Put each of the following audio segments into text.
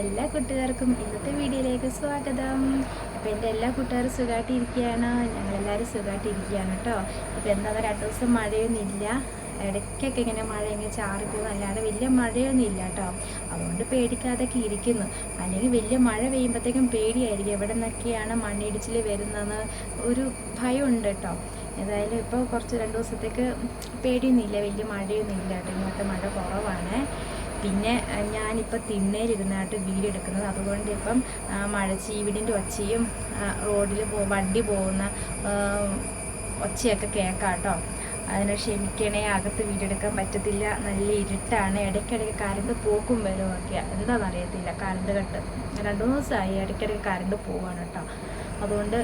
എല്ലാ കൂട്ടുകാർക്കും ഇന്നത്തെ വീഡിയോയിലേക്ക് സ്വാഗതം. അപ്പോൾ എന്റെ എല്ലാ കൂട്ടുകാരും സുഖമായിട്ട് ഇരിക്കുകയാണ് ഞങ്ങളെല്ലാവരും സുഖമായിട്ട് ഇരിക്കുകയാണ് കേട്ടോ ഇപ്പോൾ എന്താ രണ്ട് ദിവസം മഴയൊന്നുമില്ല. ഇടയ്ക്കൊക്കെ ഇങ്ങനെ മഴ ഇങ്ങനെ ചാറി പോകും. അല്ലാതെ വലിയ മഴയൊന്നും ഇല്ല കേട്ടോ. അതുകൊണ്ട് പേടിക്കാതൊക്കെ ഇരിക്കുന്നു. അല്ലെങ്കിൽ വലിയ മഴ പെയ്യുമ്പോഴത്തേക്കും പേടിയായിരിക്കും. എവിടെ നിന്നൊക്കെയാണ് മണ്ണിടിച്ചിൽ വരുന്നതെന്ന് ഒരു ഭയമുണ്ട് കേട്ടോ. ഏതായാലും ഇപ്പോൾ കുറച്ച് രണ്ട് ദിവസത്തേക്ക് പേടിയൊന്നുമില്ല. വലിയ മഴയൊന്നും ഇല്ല കേട്ടോ. ഇങ്ങോട്ട് മഴ കുറവാണ്. പിന്നെ ഞാനിപ്പോൾ തിണ്ണേലിരുന്നായിട്ട് വീഡിയോ എടുക്കുന്നത്. അതുകൊണ്ട് ഇപ്പം ആ, മഴ ചീവിടിന്റെ ഒച്ചയും റോഡിൽ പോ വണ്ടി പോകുന്ന ഒച്ചയൊക്കെ കേൾക്കാം കേട്ടോ അതിനെ ക്ഷമിക്കണേ അകത്ത് വീഡിയോ എടുക്കാൻ പറ്റത്തില്ല. നല്ല ഇരുട്ടാണ്. ഇടയ്ക്കിടയ്ക്ക് കറണ്ട് പോക്കും വരും ഒക്കെ എന്താണെന്ന് അറിയത്തില്ല. കറണ്ട് കട്ട് രണ്ട് ദിവസമായി ഇടയ്ക്കിടയ്ക്ക് കറണ്ട് പോവാണ് കേട്ടോ. അതുകൊണ്ട്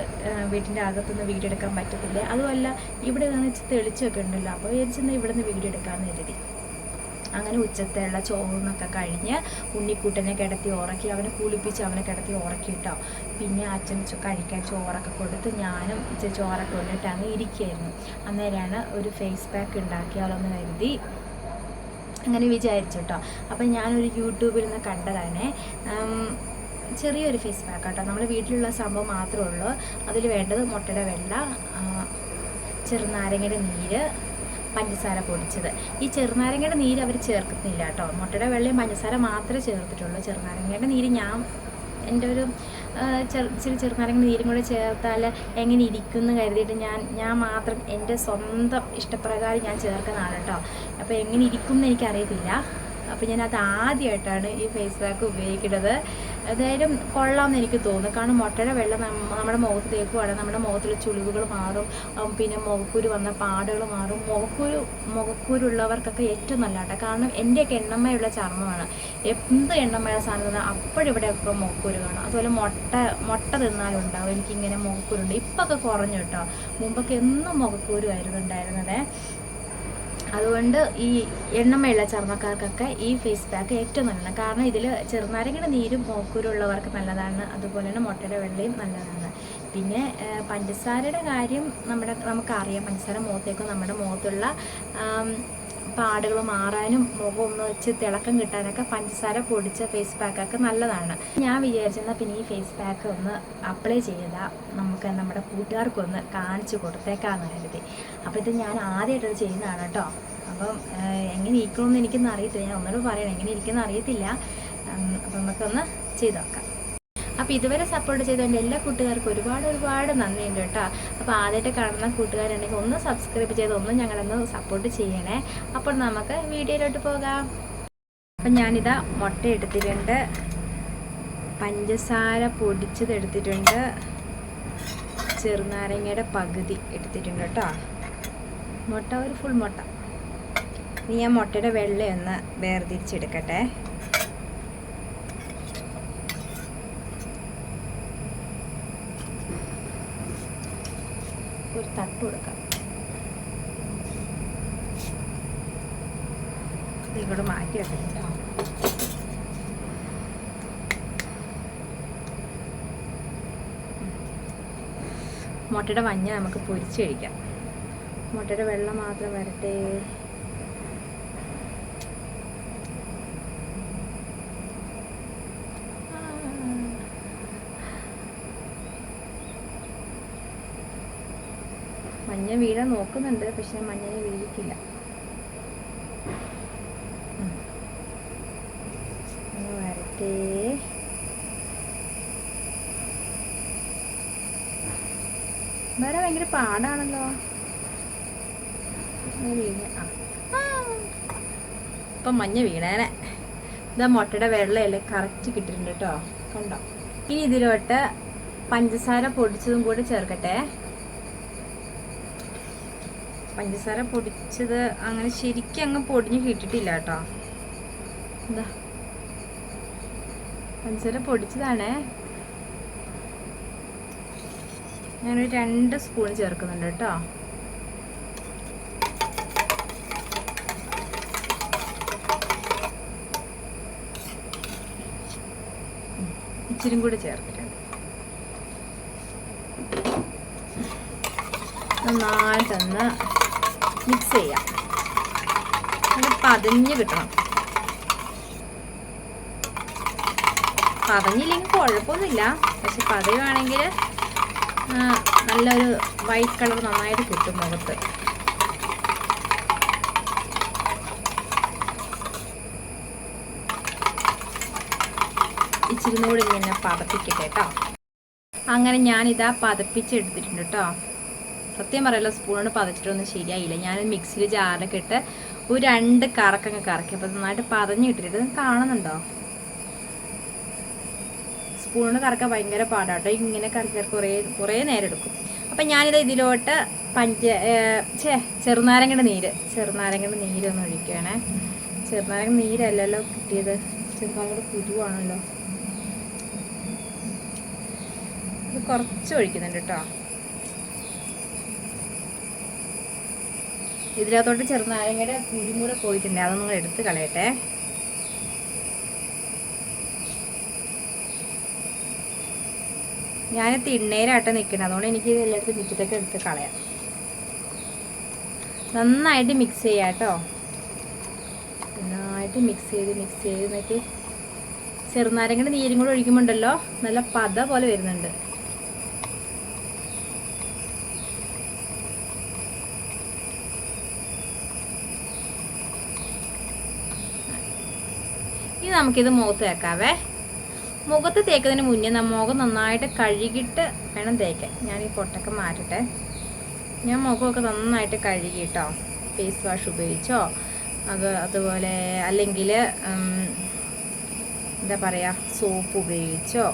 വീട്ടിന്റെ അകത്തൊന്നും വീഡിയോ എടുക്കാൻ പറ്റത്തില്ല. അതുമല്ല ഇവിടെ നിന്ന് തെളിച്ചൊക്കെ ഉണ്ടല്ലോ. അപ്പോൾ വിചാരിച്ചെന്നാൽ ഇവിടെ നിന്ന് വീഡിയോ കരുതി. അങ്ങനെ ഉച്ചത്തെയുള്ള ചോറിനൊക്കെ കഴിഞ്ഞ് ഉണ്ണിക്കൂട്ടനെ കിടത്തി ഉറക്കി അവനെ കുളിപ്പിച്ച് അവനെ കിടത്തി ഉറക്കി കേട്ടോ പിന്നെ അച്ഛൻ കഴിക്കാൻ ചോറൊക്കെ കൊടുത്ത് ഞാനും ചോറൊക്കെ കൊണ്ടിട്ട് അങ്ങ് ഇരിക്കുകയായിരുന്നു അന്നേരമാണ് ഒരു ഫേസ് പാക്ക് ഉണ്ടാക്കിയാലോന്ന് കരുതി അങ്ങനെ വിചാരിച്ചു കേട്ടോ അപ്പം ഞാനൊരു യൂട്യൂബിൽ നിന്ന് കണ്ടതാണ്. ചെറിയൊരു ഫേസ് പാക്ക് കേട്ടോ നമ്മൾ വീട്ടിലുള്ള സംഭവം മാത്രമേ ഉള്ളൂ. അതിൽ വേണ്ടത് മുട്ടയുടെ വെള്ള ചെറുനാരങ്ങയുടെ നീര് പഞ്ചസാര പൊടിച്ചത്. ഈ ചെറുനാരങ്ങയുടെ നീര് അവർ ചേർക്കുന്നില്ല കേട്ടോ. മുട്ടയുടെ വെള്ളയും പഞ്ചസാര മാത്രമേ ചേർത്തിട്ടുള്ളൂ. ചെറുനാരങ്ങയുടെ നീര് ഞാൻ എന്റെ ഒരു ചെറു ചെറുനാരങ്ങ നീരും കൂടെ ചേർത്താൽ എങ്ങനെ ഇരിക്കും എന്ന് കരുതിയിട്ട് ഞാൻ ഞാൻ മാത്രം എന്റെ സ്വന്തം ഇഷ്ടപ്രകാരം ഞാൻ ചേർക്കുന്നതാണ് കേട്ടോ. അപ്പോൾ എങ്ങനെ ഇരിക്കും എന്ന് എനിക്കറിയത്തില്ല. അപ്പോൾ ഞാനത് ആദ്യമായിട്ടാണ് ഈ ഫേസ് പാക്ക് ഉപയോഗിക്കുന്നത്. എന്തായാലും കൊള്ളാമെന്ന് എനിക്ക് തോന്നുന്നു. കാരണം മുട്ടയുടെ വെള്ളം നമ്മുടെ മുഖത്ത് തേക്കുവാണെങ്കിൽ നമ്മുടെ മുഖത്തിലെ ചുളിവുകൾ മാറും. പിന്നെ മുഖക്കുരു വന്ന പാടുകൾ മാറും. മുഖക്കുരു മുഖക്കുരുള്ളവർക്കൊക്കെ ഏറ്റവും നല്ല കേട്ടോ കാരണം എന്റെയൊക്കെ എണ്ണമയുള്ള ചർമ്മമാണ്. എന്ത് എണ്ണമയുള്ള സാധനം തിന്നാൽ അപ്പോഴിവിടെയൊക്കെ മുഖക്കുരു കാണും. അതുപോലെ മുട്ട മുട്ട തിന്നാലും ഉണ്ടാവും എനിക്കിങ്ങനെ മുഖക്കുരുണ്ട്. ഇപ്പം ഒക്കെ കുറഞ്ഞു കേട്ടോ. മുമ്പൊക്കെ എന്നും മുഖക്കുരു ആയിരുന്നു ഉണ്ടായിരുന്നത്. അതുകൊണ്ട് ഈ എണ്ണമയുള്ള ചർമ്മക്കാർക്കൊക്കെ ഈ ഫേസ് പാക്ക് ഏറ്റവും നല്ലതാണ്. കാരണം ഇതിൽ ചെറുനാരങ്ങയുടെ നീരും മോക്കൂരുള്ളവർക്ക് നല്ലതാണ്. അതുപോലെ തന്നെ മുട്ടയുടെ വെള്ളയും നല്ലതാണ്. പിന്നെ പഞ്ചസാരയുടെ കാര്യം നമ്മുടെ നമുക്കറിയാം. പഞ്ചസാര മുഖത്തേക്കും നമ്മുടെ മുഖത്തുള്ള പാടുകൾ മാറാനും മുഖം ഒന്ന് വെച്ച് തിളക്കം കിട്ടാനൊക്കെ പഞ്ചസാര പൊടിച്ച ഫേസ് പാക്കൊക്കെ നല്ലതാണ്. ഞാൻ വിചാരിച്ചെന്നാൽ പിന്നെ ഈ ഫേസ് പാക്ക് ഒന്ന് അപ്ലൈ ചെയ്താൽ നമുക്ക് നമ്മുടെ കൂട്ടുകാർക്കൊന്ന് കാണിച്ചു കൊടുത്തേക്കാന്ന് കരുതി. അപ്പോൾ ഇത് ഞാൻ ആദ്യമായിട്ടത് ചെയ്യുന്നതാണ് കേട്ടോ. അപ്പം എങ്ങനെ ഇരിക്കണമെന്ന് എനിക്കൊന്നും അറിയത്തില്ല. ഞാൻ ഒന്നുകൂടെ പറയണം എങ്ങനെ ഇരിക്കുന്ന അറിയത്തില്ല. അപ്പം നമുക്കൊന്ന് ചെയ്ത് നോക്കാം. അപ്പോൾ ഇതുവരെ സപ്പോർട്ട് ചെയ്ത എല്ലാ കൂട്ടുകാർക്കും ഒരുപാട് ഒരുപാട് നന്ദിയുണ്ട് കേട്ടോ. അപ്പോൾ ആദ്യമായിട്ട് കാണുന്ന കൂട്ടുകാരുണ്ടെങ്കിൽ ഒന്ന് സബ്സ്ക്രൈബ് ചെയ്ത് ഒന്ന് ഞങ്ങളൊന്ന് സപ്പോർട്ട് ചെയ്യണേ. അപ്പോൾ നമുക്ക് വീഡിയോയിലോട്ട് പോകാം. അപ്പം ഞാനിതാ മുട്ട എടുത്തിട്ടുണ്ട്. പഞ്ചസാര പൊടിച്ചത് എടുത്തിട്ടുണ്ട്. ചെറുനാരങ്ങയുടെ പകുതി എടുത്തിട്ടുണ്ട് കേട്ടോ. മുട്ട ഒരു ഫുൾ മുട്ട. ഇനി ഞാൻ മുട്ടയുടെ വെള്ളയൊന്ന് വേർതിരിച്ചെടുക്കട്ടെ. ഒരു തട്ട് കൊടുക്കാം. ഇവിടെ ഇങ്ങോട്ട് മാറ്റി വെക്കാം മുട്ടയുടെ മഞ്ഞ നമുക്ക് പൊരിച്ച് കഴിക്കാം. മുട്ടയുടെ വെള്ളം മാത്രം വരട്ടെ. മഞ്ഞ വീഴാൻ നോക്കുന്നുണ്ട് പക്ഷെ മഞ്ഞനെ വീഴിക്കില്ല വരട്ടെ. വരെ ഭയങ്കര പാടാണല്ലോ. വീഴ മഞ്ഞ വീണേനെ. ഇതാ മുട്ടയുടെ വെള്ളയല്ലേ കറക്റ്റ് കിട്ടിയിട്ടുണ്ട് കേട്ടോ. കണ്ടോ? ഇനി ഇതിലോട്ട് പഞ്ചസാര പൊടിച്ചതും കൂടി ചേർക്കട്ടെ. പഞ്ചസാര പൊടിച്ചത് അങ്ങനെ ശരിക്കും അങ്ങ് പൊടിഞ്ഞ് കിട്ടിയിട്ടില്ല കേട്ടോ. എന്താ? പഞ്ചസാര പൊടിച്ചതാണേ. ഞാനൊരു രണ്ട് സ്പൂൺ ചേർക്കുന്നുണ്ട് കേട്ടോ. ഇച്ചിരി കൂടെ ചേർത്തിട്ടുണ്ട്. നന്നായിട്ടൊന്ന് മിക്സ് ചെയ്യാം അത് പതഞ്ഞ് കിട്ടണം. പതഞ്ഞില്ലെങ്കിൽ കുഴപ്പമൊന്നുമില്ല. പക്ഷെ പതയുവാണെങ്കിൽ നല്ലൊരു വൈറ്റ് കളർ നന്നായിട്ട് കിട്ടും മുഖത്ത്. ഇച്ചിരി കൂടി ഇങ്ങനെ പതപ്പിക്കട്ടെ കേട്ടോ അങ്ങനെ ഞാനിതാ പതപ്പിച്ചെടുത്തിട്ടുണ്ട് കേട്ടോ സത്യം പറയല്ലോ സ്പൂണോട് പതച്ചിട്ടൊന്നും ശരിയായില്ല. ഞാൻ മിക്സിയിൽ ജാറിലൊക്കെ ഇട്ട് ഒരു രണ്ട് കറക്കങ്ങ് കറക്കി. അപ്പോൾ നന്നായിട്ട് പതഞ്ഞിട്ടിട്ട് ഇത് കാണുന്നുണ്ടോ? സ്പൂണിന് കറക്കാൻ ഭയങ്കര പാടാട്ടോ ഇങ്ങനെ കറക്കി കുറേ കുറേ നേരം എടുക്കും. അപ്പം ഞാനിത് ഇതിലോട്ട് പഞ്ച ചേ ചെറുനാരങ്ങയുടെ നീര്. ചെറുനാരങ്ങയുടെ നീര് ഒന്ന് ഒഴിക്കുകയാണേ. ചെറുനാരങ്ങ നീരല്ലല്ലോ കിട്ടിയത്. ചെറുനാരങ്ങയുടെ കുരുവാണല്ലോ. ഇത് കുറച്ച് ഒഴിക്കുന്നുണ്ട് കേട്ടോ. ഇതിനകത്തോട്ട് ചെറുനാരങ്ങയുടെ കുരുമുറ പോയിട്ടുണ്ട്. അതൊന്നും എടുത്ത് കളയട്ടെ. ഞാൻ തിണ്ണേരായിട്ട് നിൽക്കണം അതുകൊണ്ട് എനിക്ക് എല്ലായിടത്തും മുറ്റത്തൊക്കെ എടുത്ത് കളയാം. നന്നായിട്ട് മിക്സ് ചെയ്യാം കേട്ടോ. നന്നായിട്ട് മിക്സ് ചെയ്ത് മിക്സ് ചെയ്ത് നോക്കി ചെറുനാരങ്ങയുടെ നീരും കൂടെ ഒഴിക്കുമ്പോണ്ടല്ലോ? നല്ല പത പോലെ വരുന്നുണ്ട്. ഇനി നമുക്കിത് മുഖത്ത് തേക്കാവേ. മുഖത്ത് തേക്കുന്നതിന് മുന്നേ നമ്മൾ മുഖം നന്നായിട്ട് കഴുകിയിട്ട് വേണം തേക്കാൻ. ഞാൻ ഈ പൊട്ടൊക്കെ മാറ്റട്ടെ. ഞാൻ മുഖമൊക്കെ നന്നായിട്ട് കഴുകിയിട്ടോ ഫേസ് വാഷ് ഉപയോഗിച്ചോ അത് അതുപോലെ അല്ലെങ്കിൽ എന്താ പറയുക സോപ്പ് ഉപയോഗിച്ചോ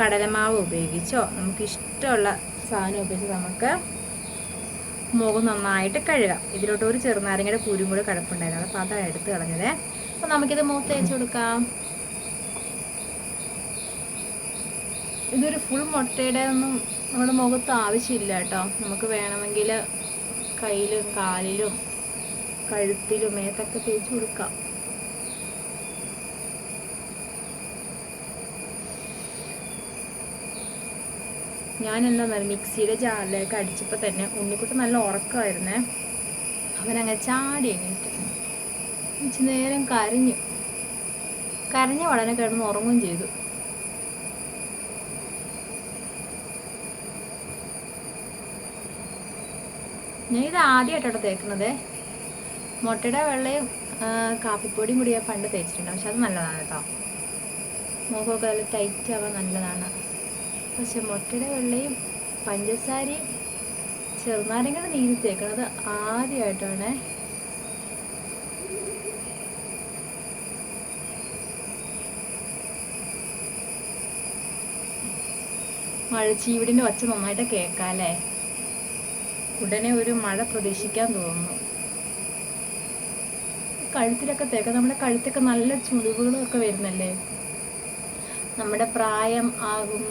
കടലമാവ് ഉപയോഗിച്ചോ നമുക്ക് ഇഷ്ടമുള്ള സാധനം ഉപയോഗിച്ച് നമുക്ക് മുഖം നന്നായിട്ട് കഴുകാം. ഇതിലോട്ട് ഒരു ചെറുനാരങ്ങയുടെ കുരും കൂടെ കിടപ്പുണ്ടായിരുന്നു. അപ്പോൾ അതാണ് എടുത്ത് കളഞ്ഞത്. അപ്പോൾ നമുക്കിത് മുഖത്ത് തേച്ച് കൊടുക്കാം. ഇതൊരു ഫുൾ മുട്ടയുടെ ഒന്നും നമ്മുടെ മുഖത്ത് ആവശ്യമില്ല കേട്ടോ. നമുക്ക് വേണമെങ്കിൽ കയ്യിലും കാലിലും കഴുത്തിലും മേത്തൊക്കെ തേച്ച് കൊടുക്കാം. ഞാൻ എന്താ പറയുക മിക്സിയുടെ ജാറിലേക്ക് അടിച്ചപ്പോൾ തന്നെ ഉണ്ണിക്കുട്ടി നല്ല ഉറക്കമായിരുന്നേ. അവനങ്ങനെ ചാടി എണീറ്റ്. ഇച്ചിരി നേരം കരഞ്ഞു കരഞ്ഞ ഉടനെ കിടന്ന് ഉറങ്ങുകയും ചെയ്തു. ഞാൻ ഇത് ആദ്യമായിട്ടോ തേക്കുന്നത്. മുട്ടയുടെ വെള്ളയും കാപ്പിപ്പൊടിയും കൂടി ഞാൻ പണ്ട് തേച്ചിട്ടുണ്ട്. പക്ഷെ അത് നല്ലതാണ് കേട്ടോ. മുഖമൊക്കെ നല്ല ടൈറ്റ് ആവാൻ നല്ലതാണ്. പക്ഷെ മുട്ടയുടെ വെള്ളയും പഞ്ചസാരയും ചെറുനാരങ്ങയുടെ നീര് തേക്കണത് ആദ്യമായിട്ടാണ് മഴച്ചീവിടിന്റെ ഒച്ച നന്നായിട്ട് കേൾക്കാല്ലേ? ഉടനെ ഒരു മഴ പ്രതീക്ഷിക്കാൻ തോന്നുന്നു. കഴുത്തിലൊക്കെ തേക്കാം നമ്മുടെ കഴുത്തൊക്കെ നല്ല ചുളിവുകളൊക്കെ വരുന്നല്ലേ? നമ്മുടെ പ്രായം ആകും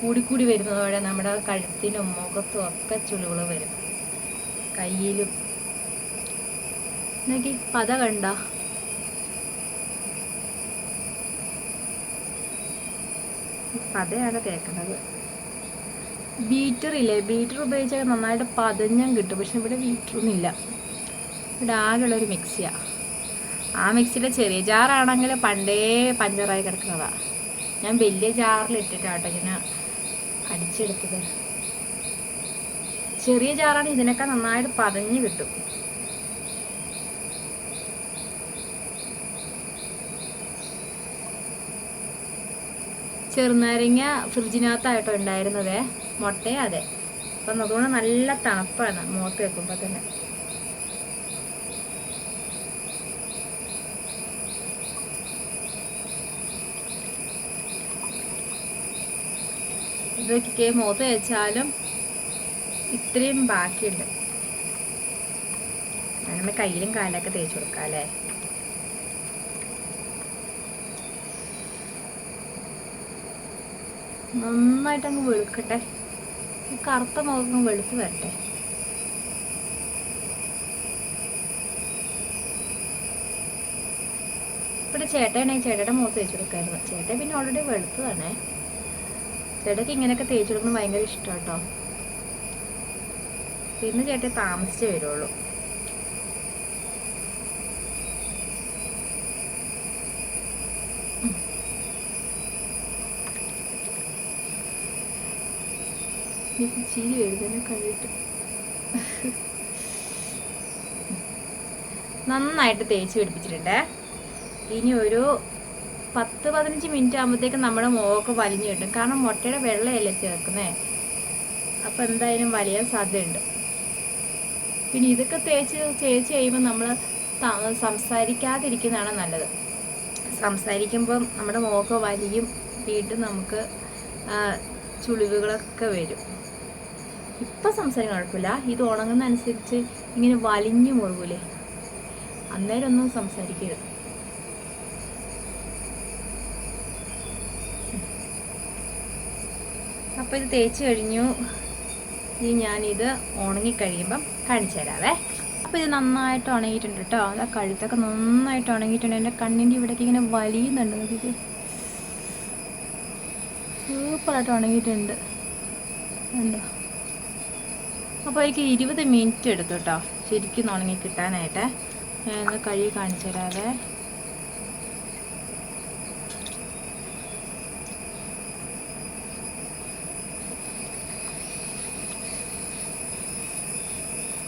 കൂടിക്കൂടി വരുന്നതോടെ നമ്മുടെ കഴുത്തിനും മുഖത്തും ഒക്കെ ചുളിവുകൾ വരും. കയ്യിലും. നോക്കി പത കണ്ട? പതയാണ് തേക്കുന്നത്. ബീറ്റർ ഇല്ലേ? ബീറ്റർ ഉപയോഗിച്ചാൽ നന്നായിട്ട് പതഞ്ഞം കിട്ടും. പക്ഷെ ഇവിടെ ബീറ്ററൊന്നും ഇല്ല. ഇവിടെ ആകെയുള്ളൊരു മിക്സിയാണ് ആ മിക്സിയുടെ ചെറിയ ജാറാണെങ്കിൽ പണ്ടേ പഞ്ചറായി കിടക്കുന്നതാണ് ഞാൻ വലിയ ജാറിൽ ഇട്ടിട്ടാട്ടോ ഇങ്ങനെ അടിച്ചെടുത്തത്. ചെറിയ ജാറാണ് ഇതിനൊക്കെ നന്നായിട്ട് പതഞ്ഞ് കിട്ടും. ചെറുനാരങ്ങ ഫ്രിഡ്ജിനകത്തായിട്ടോ ഉണ്ടായിരുന്നതേ. മുട്ടയും അതെ. അപ്പം അതുകൊണ്ട് നല്ല തണുപ്പാണ് മുഖത്ത് വെക്കുമ്പോൾ തന്നെ. ഇതൊക്കെ മുഖത്ത് വെച്ചാലും ഇത്രയും ബാക്കിയുണ്ട്. നമ്മുടെ കയ്യിലും കാലൊക്കെ തേച്ച് കൊടുക്കാം അല്ലേ? നന്നായിട്ട് അങ്ങ് വെളുക്കട്ടെ. കറുത്ത മുഖം വെളുത്ത് വരട്ടെ. ഇവിടെ ചേട്ടനെ ചേട്ടയുടെ മുഖത്ത് തേച്ച് കൊടുക്കായിരുന്നു. ചേട്ടൻ പിന്നെ ഓൾറെഡി വെളുത്ത് തന്നെ ചേട്ടയ്ക്ക് ഇങ്ങനെയൊക്കെ തേച്ച് കൊടുക്കുന്നത് ഭയങ്കര ഇഷ്ടം കേട്ടോ. പിന്നെ ചേട്ടൻ താമസിച്ചേ വരുള്ളൂ. ചിരി കഴിയിട്ട് നന്നായിട്ട് തേച്ച് പിടിപ്പിച്ചിട്ടുണ്ട്. ഇനി ഒരു പത്ത് പതിനഞ്ച് മിനിറ്റ് ആകുമ്പോഴത്തേക്കും നമ്മുടെ മുഖമൊക്കെ വലിഞ്ഞു കിട്ടും. കാരണം മുട്ടയുടെ വെള്ളയല്ലേ ചേർക്കുന്നേ? അപ്പോൾ എന്തായാലും വലിയാൻ സാധ്യതയുണ്ട്. പിന്നെ ഇതൊക്കെ തേച്ച് തേച്ച് കഴിയുമ്പോൾ നമ്മൾ സംസാരിക്കാതിരിക്കുന്നതാണ് നല്ലത്. സംസാരിക്കുമ്പം നമ്മുടെ മുഖമൊക്കെ വലിയും വീണ്ടും നമുക്ക് ചുളിവുകളൊക്കെ വരും. ഇപ്പം സംസാരം കുഴപ്പമില്ല ഇത് ഉണങ്ങുന്ന അനുസരിച്ച് ഇങ്ങനെ വലിഞ്ഞു പോകൂലേ അന്നേരം ഒന്നും സംസാരിക്കരുത്. അപ്പോൾ ഇത് തേച്ച് കഴിഞ്ഞു. ഇനി ഞാനിത് ഉണങ്ങിക്കഴിയുമ്പം കാണിച്ചു തരാവേ. അപ്പോൾ ഇത് നന്നായിട്ട് ഉണങ്ങിയിട്ടുണ്ട് കേട്ടോ ആ കഴുത്തൊക്കെ നന്നായിട്ട് ഉണങ്ങിയിട്ടുണ്ട്. എന്റെ കണ്ണിന്റെ ഇവിടേക്ക് ഇങ്ങനെ വലിയുന്നുണ്ട്. നോക്കിക്ക്. സൂപ്പറായിട്ട് ഉണങ്ങിയിട്ടുണ്ട്. ഉണ്ടോ അപ്പോൾ എനിക്ക് ഇരുപത് മിനിറ്റ് എടുത്തു കേട്ടോ ശരിക്കും ഉണങ്ങി കിട്ടാനായിട്ട്. ഒന്ന് കഴുകി കാണിച്ചു തരാതെ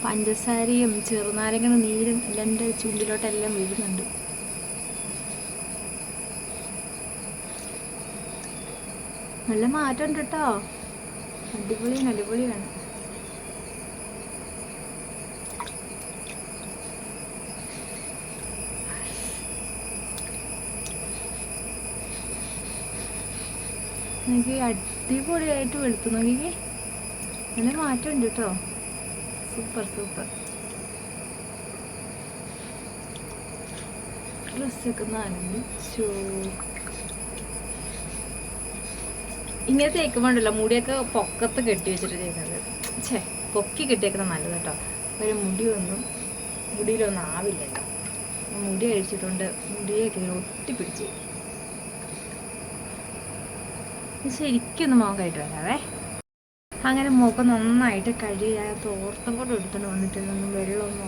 പഞ്ചസാരയും ചെറുനാരങ്ങ നീരും എല്ലാം എന്റെ ചുണ്ടിലോട്ടെല്ലാം വീഴുന്നുണ്ട്. നല്ല മാറ്റമുണ്ട് കേട്ടോ അടിപൊളിയാണ് അടിപൊളിയാണ് എനിക്ക് അടിപൊളിയായിട്ട് വെളുത്തു നോക്കി നല്ല മാറ്റമുണ്ട് കേട്ടോ. Super super. ഡ്രസ്സൊക്കെ നനഞ്ഞു. ഇങ്ങനെ തേക്കുമ്പോണ്ടല്ലോ മുടിയൊക്കെ പൊക്കത്ത് കെട്ടി വെച്ചിട്ട് ചെയ്യുന്നത് ഛേ പൊക്കി കെട്ടിയേക്കുന്നത് നല്ലത് കേട്ടോ. ഒരു മുടിയൊന്നും മുടിയിലൊന്നും ആവില്ലല്ലോ. മുടി അഴിച്ചിട്ടുണ്ട്. മുടിയൊക്കെ ഒട്ടി ഇത് ശരിക്കൊന്ന് മുഖം കഴിട്ട് വരാവേ. അങ്ങനെ മുഖം നന്നായിട്ട് കഴുകി ആ തോർത്തം കൂടെ എടുത്തുകൊണ്ട് വന്നിട്ട് ഒന്ന് വെള്ളം ഒന്ന്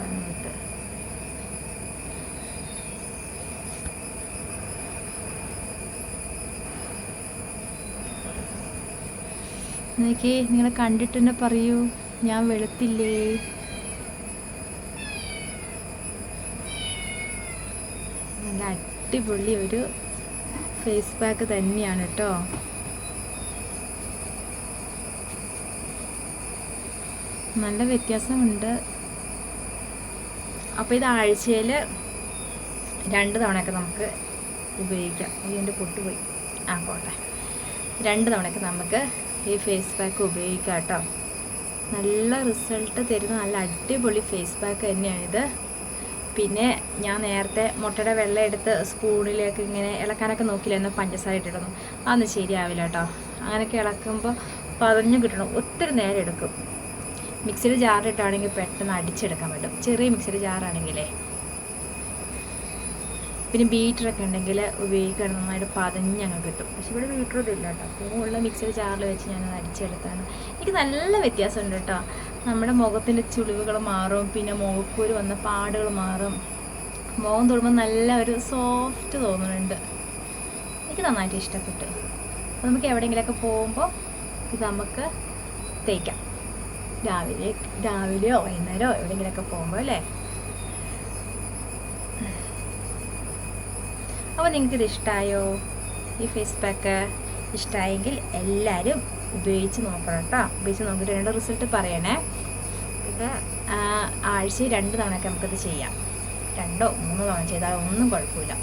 വേണ്ടിയിട്ട് നോക്കി നിങ്ങളെ കണ്ടിട്ട് തന്നെ പറയൂ ഞാൻ വെളുത്തില്ലേ? നല്ല അടിപൊളി ഒരു ഫേസ് പാക്ക് തന്നെയാണ് കേട്ടോ. നല്ല വ്യത്യാസമുണ്ട്. അപ്പോൾ ഇത് ആഴ്ചയിൽ രണ്ട് തവണയൊക്കെ നമുക്ക് ഉപയോഗിക്കാം. ഈ ഇതിന്റെ പൊട്ടുപോയി ആ പോട്ടെ. രണ്ട് തവണയൊക്കെ നമുക്ക് ഈ ഫേസ് പാക്ക് ഉപയോഗിക്കാം കേട്ടോ. നല്ല റിസൾട്ട് തരുന്ന നല്ല അടിപൊളി ഫേസ് പാക്ക് തന്നെയാണിത്. പിന്നെ ഞാൻ നേരത്തെ മുട്ടയുടെ വെള്ളം എടുത്ത് സ്പൂണിലേക്ക് ഇങ്ങനെ ഇളക്കാനൊക്കെ നോക്കില്ലായിരുന്നു പഞ്ചസാര ഇട്ടിടുന്നു അതൊന്നും ശരിയാവില്ല കേട്ടോ. അങ്ങനെയൊക്കെ ഇളക്കുമ്പോൾ പതഞ്ഞു കിട്ടണം. ഒത്തിരി നേരം എടുക്കും. മിക്സിയുടെ ജാറിട്ടാണെങ്കിൽ പെട്ടെന്ന് അടിച്ചെടുക്കാൻ പറ്റും. ചെറിയ മിക്സിയുടെ ജാറാണെങ്കിലേ. പിന്നെ ബീറ്ററൊക്കെ ഉണ്ടെങ്കിൽ ഉപയോഗിക്കണം നന്നായിട്ട് ഞങ്ങൾ കിട്ടും. പക്ഷെ ഇവിടെ ബീറ്ററൊന്നും ഇല്ല കേട്ടോ. അപ്പോൾ ഉള്ള മിക്സിയുടെ ജാറിൽ വെച്ച് ഞാനത് അടിച്ചെടുത്താണ്. എനിക്ക് നല്ല വ്യത്യാസമുണ്ട് കേട്ടോ. നമ്മുടെ മുഖത്തിന്റെ ചുളിവുകൾ മാറും പിന്നെ മുഖക്കൂര് വന്ന പാടുകൾ മാറും. മുഖം തൊടുമ്പോൾ നല്ല ഒരു സോഫ്റ്റ് തോന്നുന്നുണ്ട് എനിക്ക് നന്നായിട്ട് ഇഷ്ടപ്പെട്ടു. അപ്പോൾ നമുക്ക് എവിടെയെങ്കിലുമൊക്കെ പോകുമ്പോൾ ഇത് നമുക്ക് തേക്കാം. രാവിലെ രാവിലെയോ വൈകുന്നേരമോ എവിടെയെങ്കിലുമൊക്കെ പോകുമ്പോൾ അല്ലേ? അപ്പോൾ നിങ്ങൾക്കിത് ഇഷ്ടമായോ ഈ ഫേസ് പാക്ക് ഇഷ്ടമായെങ്കിൽ എല്ലാവരും ഉപയോഗിച്ച് നോക്കണം കേട്ടോ. ഉപയോഗിച്ച് നോക്കിയിട്ട് രണ്ട് റിസൾട്ട് പറയണേ. ആ, ആഴ്ചയിൽ രണ്ട് തവണയൊക്കെ നമുക്കത് ചെയ്യാം. രണ്ടോ മൂന്നോ തവണ ചെയ്താൽ ഒന്നും കുഴപ്പമില്ല.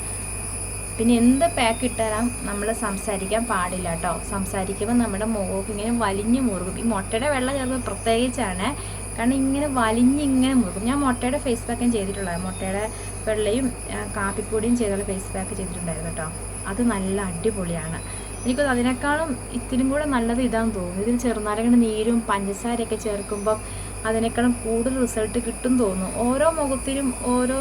പിന്നെ എന്ത് പാക്ക് ഇട്ടാലും നമ്മൾ സംസാരിക്കാൻ പാടില്ല കേട്ടോ. സംസാരിക്കുമ്പോൾ നമ്മുടെ മുഖമൊക്കെ ഇങ്ങനെ വലിഞ്ഞു മുറുകും. ഈ മുട്ടയുടെ വെള്ളം ചേർന്ന് പ്രത്യേകിച്ചാണ്. കാരണം ഇങ്ങനെ വലിഞ്ഞ് ഇങ്ങനെ മുറുകും. ഞാൻ മുട്ടയുടെ ഫേസ് പാക്കും ചെയ്തിട്ടുള്ളത്. മുട്ടയുടെ വെള്ളയും കാപ്പിപ്പൊടിയും ചെയ്തുള്ള ഫേസ് പാക്ക് ചെയ്തിട്ടുണ്ടായിരുന്നു കേട്ടോ. അത് നല്ല അടിപൊളിയാണ്. എനിക്കത് അതിനേക്കാളും ഇത്തിരി കൂടെ നല്ലത് ഇതാണെന്ന് തോന്നുന്നു. ഇതിൽ ചെറുനാരങ്ങയുടെ നീരും പഞ്ചസാരയൊക്കെ ചേർക്കുമ്പോൾ അതിനേക്കാളും കൂടുതൽ റിസൾട്ട് കിട്ടും തോന്നുന്നു. ഓരോ മുഖത്തിനും ഓരോ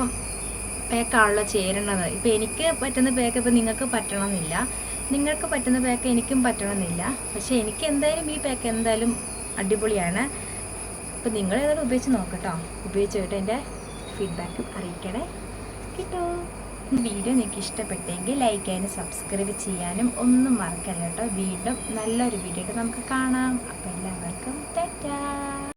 പാക്കാണല്ലോ ചേരേണ്ടത്. ഇപ്പം എനിക്ക് പറ്റുന്ന പാക്ക് ഇപ്പം നിങ്ങൾക്ക് പറ്റണമെന്നില്ല. നിങ്ങൾക്ക് പറ്റുന്ന പാക്ക് എനിക്കും പറ്റണമെന്നില്ല. പക്ഷേ എനിക്ക് എന്തായാലും ഈ പാക്ക് എന്തായാലും അടിപൊളിയാണ്. അപ്പോൾ നിങ്ങൾ ഏതായാലും ഉപയോഗിച്ച് നോക്കട്ടോ. ഉപയോഗിച്ച് പോയിട്ട് എന്റെ ഫീഡ്ബാക്ക് അറിയിക്കണേ. കിട്ടോ. വീഡിയോ നിങ്ങൾക്ക് ഇഷ്ടപ്പെട്ടെങ്കിൽ ലൈക്ക് ചെയ്യാനും സബ്സ്ക്രൈബ് ചെയ്യാനും ഒന്നും മറക്കല്ല വീണ്ടും നല്ലൊരു വീഡിയോ നമുക്ക് കാണാം. അപ്പോൾ എല്ലാവർക്കും ടാറ്റാ.